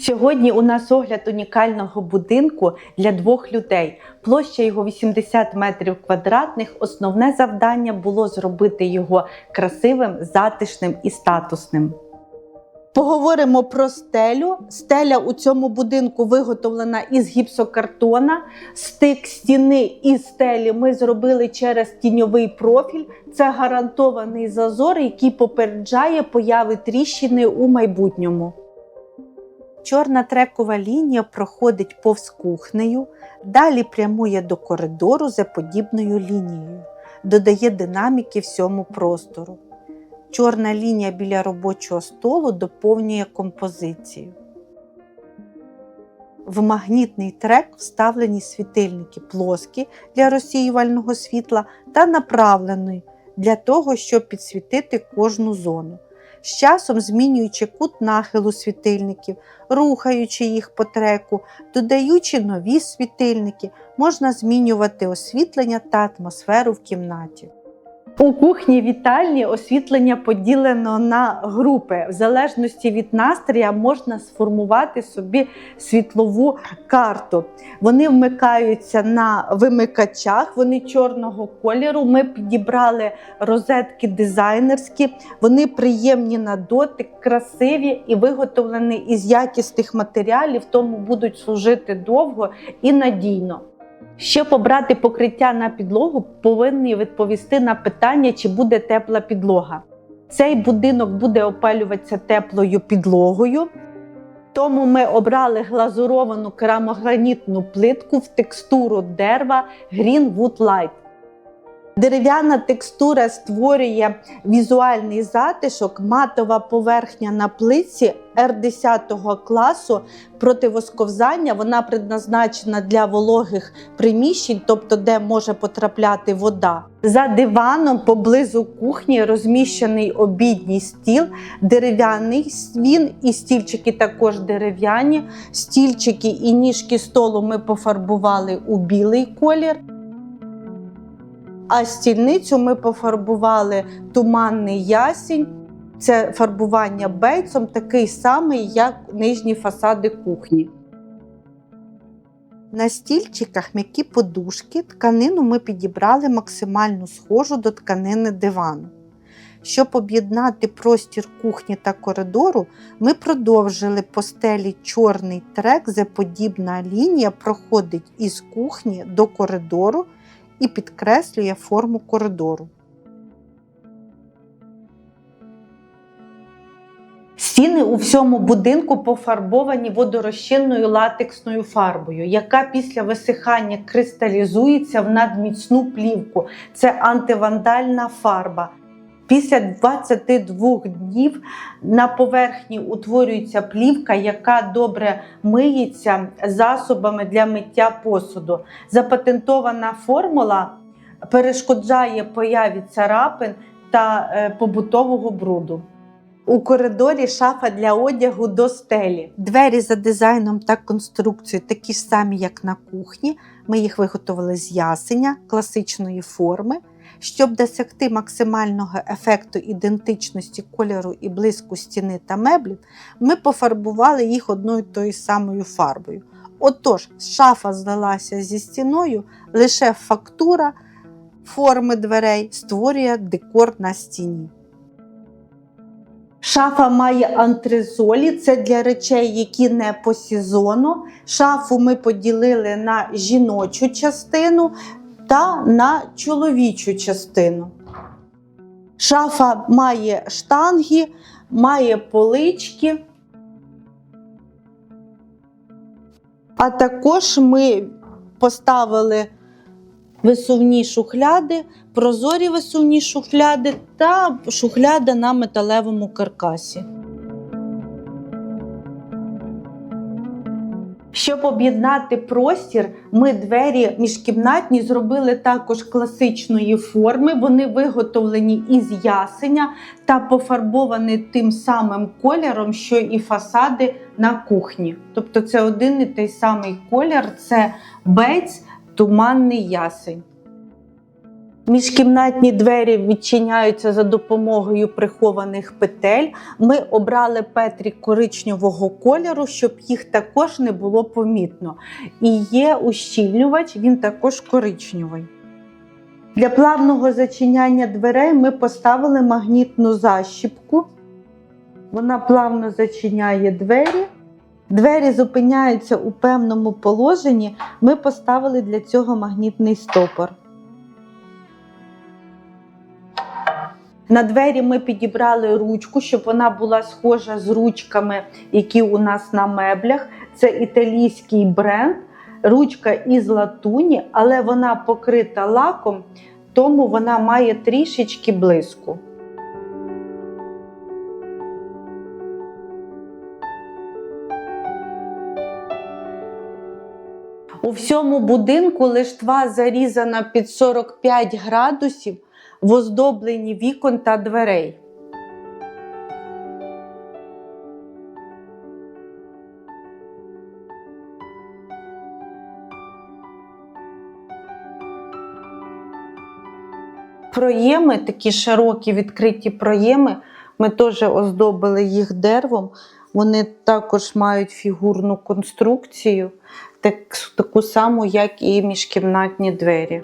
Сьогодні у нас огляд унікального будинку для двох людей. Площа його 80 метрів квадратних. Основне завдання було зробити його красивим, затишним і статусним. Поговоримо про стелю. Стеля у цьому будинку виготовлена із гіпсокартона. Стик стіни і стелі ми зробили через тіньовий профіль. Це гарантований зазор, який попереджає появи тріщини у майбутньому. Чорна трекова лінія проходить повз кухнею, далі прямує до коридору за подібною лінією, додає динаміки всьому простору. Чорна лінія біля робочого столу доповнює композицію. В магнітний трек вставлені світильники плоскі для розсіювального світла та направлені для того, щоб підсвітити кожну зону. З часом змінюючи кут нахилу світильників, рухаючи їх по треку, додаючи нові світильники, можна змінювати освітлення та атмосферу в кімнаті. У кухні вітальні освітлення поділено на групи. В залежності від настрія можна сформувати собі світлову карту. Вони вмикаються на вимикачах, вони чорного кольору. Ми підібрали розетки дизайнерські, вони приємні на дотик, красиві і виготовлені із якісних матеріалів, тому будуть служити довго і надійно. Щоб обрати покриття на підлогу, повинні відповісти на питання, чи буде тепла підлога. Цей будинок буде опалюватися теплою підлогою, тому ми обрали глазуровану керамогранітну плитку в текстуру дерева Green Wood Light. Дерев'яна текстура створює візуальний затишок, матова поверхня на плитці R10 класу противосковзання. Вона предназначена для вологих приміщень, тобто де може потрапляти вода. За диваном поблизу кухні розміщений обідній стіл, дерев'яний він і стільчики також дерев'яні. Стільчики і ніжки столу ми пофарбували у білий колір. А стільницю ми пофарбували туманний ясінь. Це фарбування бейцом, такий самий, як нижні фасади кухні. На стільчиках м'які подушки, тканину ми підібрали максимально схожу до тканини дивану. Щоб об'єднати простір кухні та коридору, ми продовжили по стелі чорний трек, де подібна лінія проходить із кухні до коридору і підкреслює форму коридору. Стіни у всьому будинку пофарбовані водорозчинною латексною фарбою, яка після висихання кристалізується в надміцну плівку. Це антивандальна фарба. Після 22 днів на поверхні утворюється плівка, яка добре миється засобами для миття посуду. Запатентована формула перешкоджає появі царапин та е, побутового бруду. У коридорі шафа для одягу до стелі. Двері за дизайном та конструкцією такі ж самі, як на кухні. Ми їх виготовили з ясеня класичної форми. Щоб досягти максимального ефекту ідентичності кольору і блиску стіни та меблів, ми пофарбували їх одною тою самою фарбою. Отож, шафа здалася зі стіною, лише фактура форми дверей створює декор на стіні. Шафа має антрезолі, це для речей, які не по сезону. Шафу ми поділили на жіночу частину та на чоловічу частину. Шафа має штанги, має полички. А також ми поставили висувні шухляди, прозорі висувні шухляди та шухляда на металевому каркасі. Щоб об'єднати простір, ми двері міжкімнатні зробили також класичної форми. Вони виготовлені із ясеня та пофарбовані тим самим кольором, що і фасади на кухні. Тобто це один і той самий колір це бець, туманний ясень. Міжкімнатні двері відчиняються за допомогою прихованих петель. Ми обрали Петрі коричневого кольору, щоб їх також не було помітно. І є ущільнювач, він також коричневий. Для плавного зачиняння дверей ми поставили магнітну защіпку. Вона плавно зачиняє двері. Двері зупиняються у певному положенні. Ми поставили для цього магнітний стопор. На двері ми підібрали ручку, щоб вона була схожа з ручками, які у нас на меблях. Це італійський бренд, ручка із латуні, але вона покрита лаком, тому вона має трішечки блиску. У всьому будинку лиштва зарізана під 45 градусів в оздобленні вікон та дверей. Проєми, такі широкі відкриті проєми, ми теж оздобили їх деревом. Вони також мають фігурну конструкцію, так, таку саму, як і міжкімнатні двері.